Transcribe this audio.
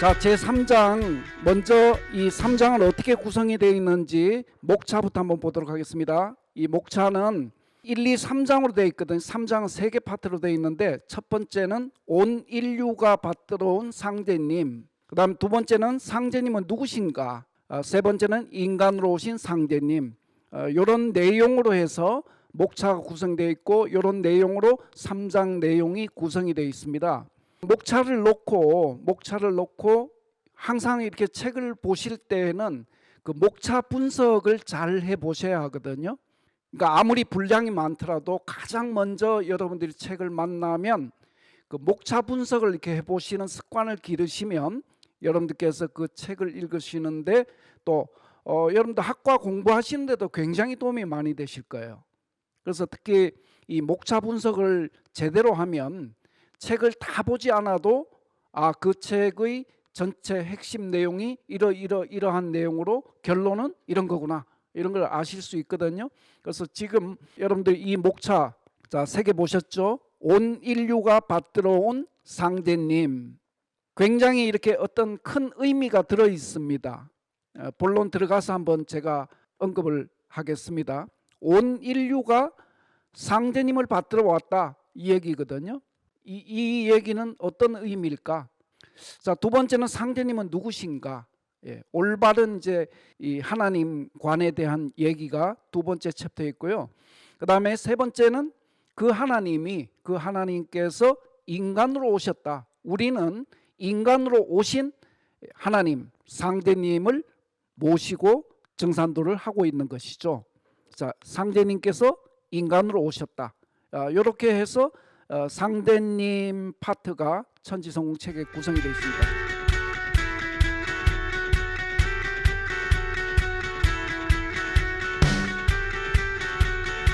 자, 제3장 먼저 이 3장은 어떻게 구성이 되어 있는지 목차부터 한번 보도록 하겠습니다. 이 목차는 1, 2, 3장으로 되어 있거든요. 3장은 세 개 파트로 되어 있는데 첫 번째는 온 인류가 받들어 온 상제님. 그다음 두 번째는 상제님은 누구신가? 어, 세 번째는 인간으로 오신 상제님. 어, 이런 내용으로 해서 목차가 구성되어 있고 이런 내용으로 3장 내용이 구성이 되어 있습니다. 목차를 놓고 목차를 놓고 항상 이렇게 책을 보실 때에는 그 목차 분석을 잘 해 보셔야 하거든요. 그러니까 아무리 분량이 많더라도 가장 먼저 여러분들이 책을 만나면 그 목차 분석을 이렇게 해 보시는 습관을 기르시면 여러분들께서 그 책을 읽으시는데 또 어, 여러분들 학과 공부하시는데도 굉장히 도움이 많이 되실 거예요. 그래서 특히 이 목차 분석을 제대로 하면 책을 다 보지 않아도 아 그 책의 전체 핵심 내용이 이러 이러 이러한 내용으로 결론은 이런 거구나 이런 걸 아실 수 있거든요. 그래서 지금 여러분들 이 목차 자 세 개 보셨죠? 온 인류가 받들어 온 상대님 굉장히 이렇게 어떤 큰 의미가 들어 있습니다. 어, 본론 들어가서 한번 제가 언급을 하겠습니다. 온 인류가 상대님을 받들어 왔다 이 얘기거든요. 이, 이 얘기는 어떤 의미일까? 자, 두 번째는 상대님은 누구신가? 예, 올바른 이제 이 하나님 관에 대한 얘기가 두 번째 챕터에 있고요. 그 다음에 세 번째는 그 하나님이 그 하나님께서 인간으로 오셨다. 우리는 인간으로 오신 하나님 상대님을 모시고 정산도를 하고 있는 것이죠. 자, 상대님께서 인간으로 오셨다. 이렇게 해서 어, 상대님 파트가 천지성공 책에 구성이 되어 있습니다.